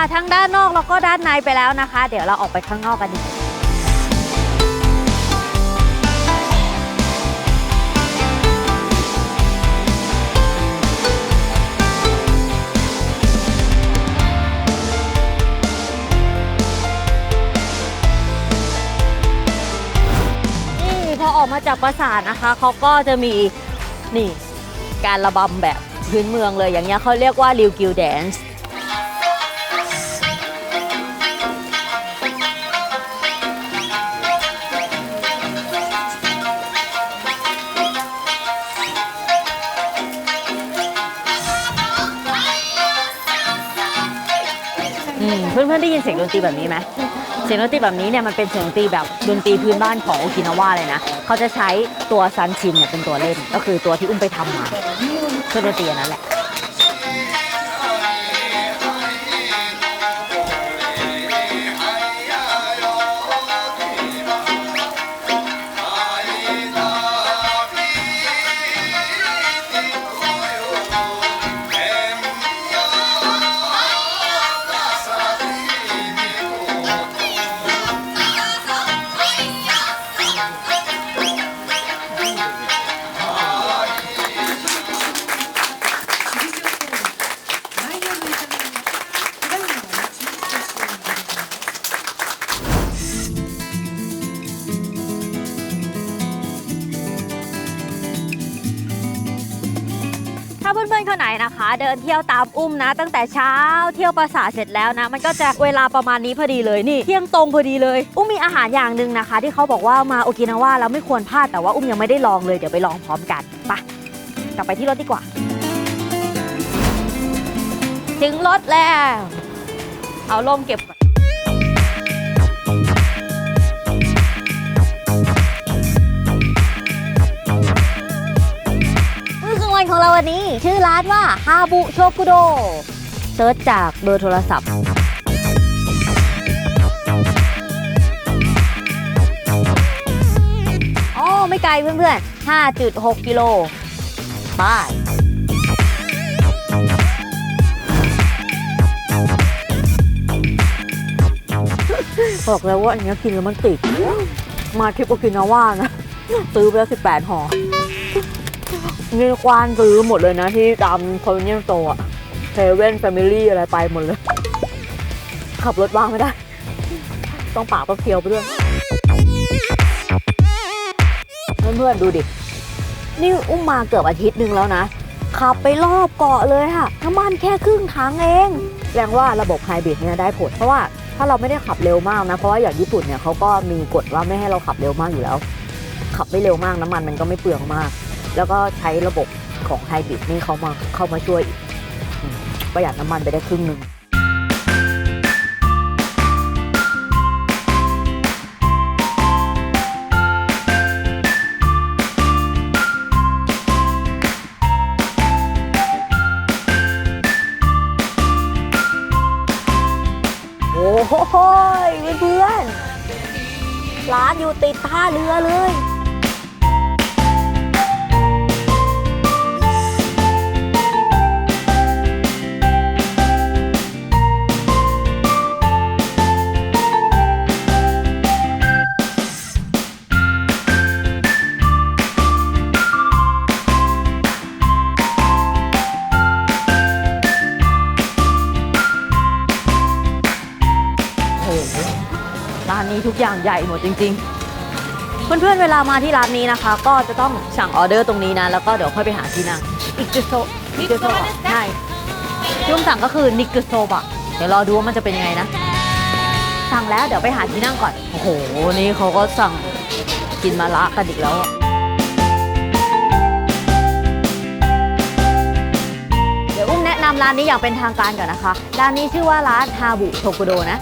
าททั้งด้านนอกแล้วก็ด้านในไปแล้วนะคะ เดี๋ยวเราออกไปข้างนอกกันดีกว่านี่พอออกมาจากปราสาทนะคะเขาก็จะมีนี่การระบำแบบพื้นเมืองเลยอย่างเงี้ยเขาเรียกว่าริวกิวแดนซ์ เพื่อนๆได้ยินเสียงดนตรีแบบนี้ไหมเสียงดนตรีแบบนี้เนี่ยมันเป็นเสียงดนตรีแบบดนตรีพื้นบ้านของโอกินาวาเลยนะ เขาจะใช้ตัวซันชินเนี่ยเป็นตัวเล่น ก็คือตัวที่อุ้มไปทำมาเครื่องดนตรีนนั้นแหละาเพื่อนๆคนไหนนะคะ เดินเที่ยวตามอุ้มนะ ตั้งแต่เช้าเที่ยวปราสาทเสร็จแล้วนะ มันก็จะเวลาประมาณนี้พอดีเลยนี่เที่ยงตรงพอดีเลย อุ้มมีอาหารอย่างหนึ่งนะคะ ที่เขาบอกว่ามาโอกินาว่าแล้วไม่ควรพลาดแต่ว่าอุ้มยังไม่ได้ลองเลยเดี๋ยวไปลองพร้อมกันไปกลับไปที่รถดีกว่า ถึงรถแล้ว เอาลมเก็บก่อน อนของเราวันนี้ ชื่อร้านว่าฮาบุโชกุโดเซิร์ชจากเบอร์โทรศัพท์อ๋อไม่ไกลเพื่อนๆ 5.6 กิโลบ้านบอกแล้วว่าอันนี้กินแล้วมันติด มาทริปโอกินาว่านะ ซื้อไปแล้ว 18ห่อ นควานซื้อหมดเลยนะที่ตามคอนเวเนียนโตอะเซเว่นแฟมิลี่อะไรไปหมดเลย ขับรถว่างไม่ได้ ต้องปากต้องเคี้ยวไปด้วย เพื่อนๆดูดิ นี่อุ้มมาเกือบอาทิตย์หนึ่งแล้วนะ ขับไปรอบเกาะเลยค่ะน้ำมันแค่ครึ่งถังเองแสดงว่าระบบไฮบริดเนี่ยได้ผล เพราะว่าถ้าเราไม่ได้ขับเร็วมากนะ เพราะว่าอย่างญี่ปุ่นเนี่ยเขาก็มีกฎว่าไม่ให้เราขับเร็วมากอยู่แล้ว ขับไม่เร็วมากน้ำมันมันก็ไม่เปลืองมาก แล้วก็ใช้ระบบของไฮบริดนี่เขามาเข้ามาช่วยอีกประหยัดน้ำมันไปได้ครึ่งหนึ่งโอ้โหเพื่อนๆร้านอยู่ติดท่าเรือเลยานนี้ทุกอย่างใหญ่หมดจริง ๆ เพื่อนๆเวลามาที่ร้านนี้นะคะ ก็จะต้องสั่งออเดอร์ตรงนี้นะ แล้วก็เดี๋ยวค่อยไปหาที่นั่งอิกโซอิกโซบะใช่ที่ผมสั่งก็คือนิกโซบะเดี๋ยวรอดูว่ามันจะเป็นยังไงนะ สั่งแล้วเดี๋ยวไปหาที่นั่งก่อน โอ้โห นี่เขาก็สั่งกินมาละกันอีกแล้วอะเดี๋ยวอุ้มแนะนำร้านนี้อย่างเป็นทางการก่อนนะคะ ร้านนี้ชื่อว่าร้านฮาบุโทโกโดนะ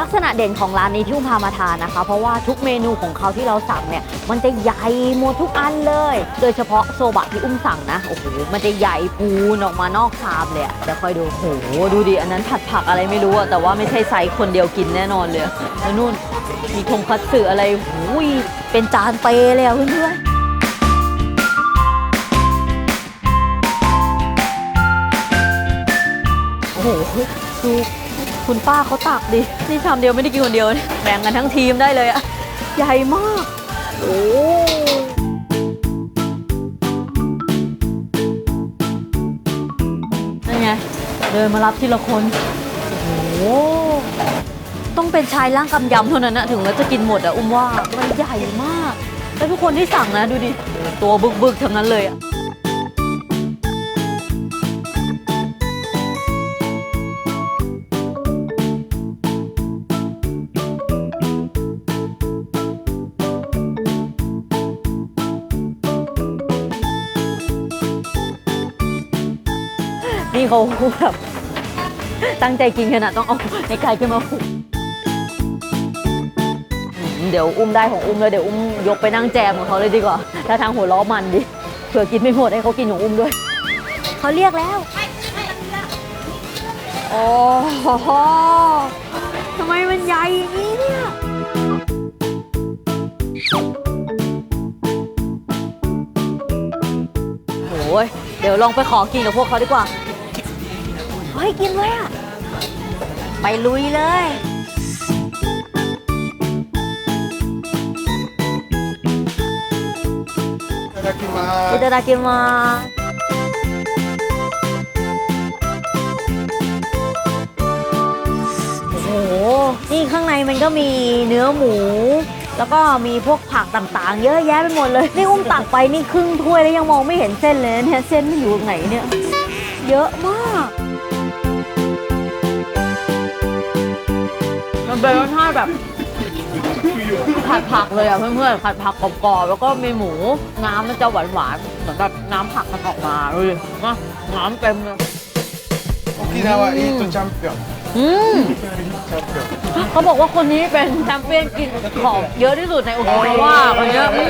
ลักษณะเด่นของร้านนี้ที่อุ้มพามาทานนะคะ เพราะว่าทุกเมนูของเขาที่เราสั่งเนี่ย มันจะใหญ่หมดทุกอันเลย โดยเฉพาะโซบะที่อุ้มสั่งนะ โอ้โห มันจะใหญ่พูนออกมานอกชามเลยอะเดี๋ยวค่อยดู โอ้โห ดูดิ อันนั้นผัดผักอะไรไม่รู้อะแต่ว่าไม่ใช่ไซส์คนเดียวกินแน่นอนเลย แล้วนู่นมีทงคัตสึอะไรหูยเป็นจานเปเลยอะเพื่อนๆโอ้โหดู คุณป้าเขาตักดิ นี่ชามเดียวไม่ได้กินคนเดียวนะแบ่งกันทั้งทีมได้เลยอะใหญ่มาก โอ้นั่นไง เดินมารับทีละคน โอ้ต้องเป็นชายร่างกำยำเท่านั้นนะถึงแล้วจะกินหมดอะอุ้มว่า มันใหญ่มาก แล้วทุกคนที่สั่งนะดูดิ ตัวบึกๆทั้งนั้นเลยอะ นี่เขาแบบตั้งใจกินขนาดต้องเอาในไก่ขึ้นมาผูกอืมเดี๋ยวอุ้มได้ของอุ้มแล้วเดี๋ยวอุ้มยกไปนั่งแจมของเขาเลยดีกว่าถ้าทางหัวล้อมันดิเผื่อกินไม่หมดให้เขากินของอุ้มด้วยเขาเรียกแล้วโอ้โหทำไมมันใหญ่อย่างนี้เนี่ยโอ้ยเดี๋ยวลองไปขอกินกับพวกเขาดีกว่า เฮ้ย กินเลยอ่ะ ไปลุยเลย いただきま อิ す。 ตาดากิมาโอ้โห นี่ข้างในมันก็มีเนื้อหมู แล้วก็มีพวกผักต่างๆ เยอะแยะไปหมดเลย นี่อุ้มตักไปนี่ครึ่งถ้วยแล้วยังมองไม่เห็นเส้นเลยนะเนี่ย เส้นมันอยู่ตรงไหนเนี่ย เยอะมาก มันเป็นรสชาติแบบ ผัดผักเลยอ่ะเพื่อนๆ ผัดผักกรอบๆ แล้วก็มีหมู น้ำมันจะหวานๆ เหมือนแบบน้ำผักมันออกมาเลยนะน้ำเต็มเลย 沖縄イートチャンピオン。 อืม チャンピオン。 เขาบอกว่าคนนี้เป็นแชมเปี้ยนกินของเยอะที่สุดในโอกินาวาคนเนี้ยอื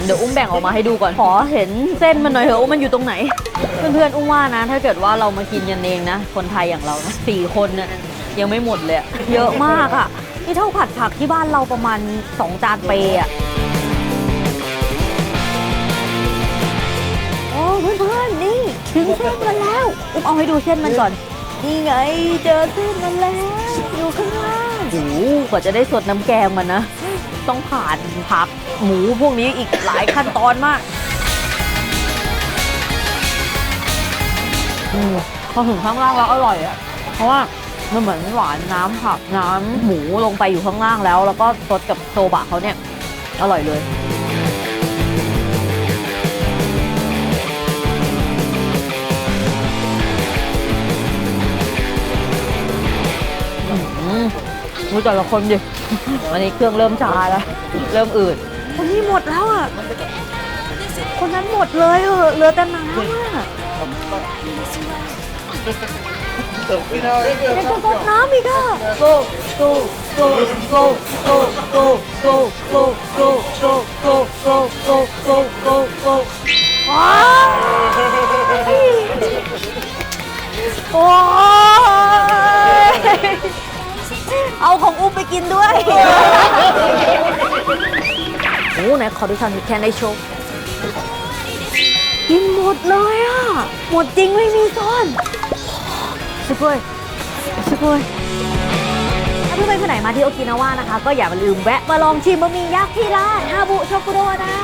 มเดี๋ยวอุ้มแบ่งออกมาให้ดูก่อน ขอเห็นเส้นมันหน่อยเถอะว่ามันอยู่ตรงไหน เพื่อนๆอุ้มว่านะ ถ้าเกิดว่าเรามากินกันเองนะ คนไทยอย่างเรานะสี่คนเนี่ยยังไม่หมดเลย เยอะมากอะ นี่เท่าผัดผักที่บ้านเราประมาณ 2 จานเปย์อะโอ้เพื่อนๆ นี่ ถึงเส้นมันแล้ว อุ้มเอาให้ดูเส้นมันก่อน นี่ไงเจอเส้นมันแล้ว อยู่ข้างล่างโอ้โหกว่าจะได้สดน้ำแกงมันนะ ต้องผ่านผักหมูพวกนี้อีกหลายขั้นตอนมาก อืมพอถึงข้างล่างแล้วอร่อยอะเพราะว่ามันเหมือนหวานน้ำผักน้ำหมูลงไปอยู่ข้างล่างแล้ว แล้วก็สดกับโซบะเขาเนี่ย อร่อยเลยอืมดูแต่ละคนดิ วันนี้เครื่องเริ่มชาแล้ว เริ่มอืดคนนี้หมดแล้วอะ คนนั้นหมดเลยเออเหลือแต่น้ำ เป็นตัวตน้ำอีกอะ go go go go go go go go go go go go go go โอ้ยเอาของอุ้มไปกินด้วย โอ้ไหนขอดูคำนี้แค่ในโชว์กินหมดเลยอะ หมดจริงไม่มีซ่อน สุดเลยสุดเลยถ้าเพื่อนๆคนไหนมาที่โอกินาวานะคะ ก็อย่าลืมแวะมาลองชิมบะหมี่ยักษ์ที่ร้านฮาบุโชกุโดนะ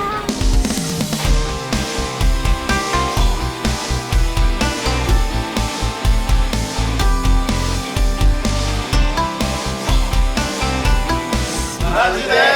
マジでジャパン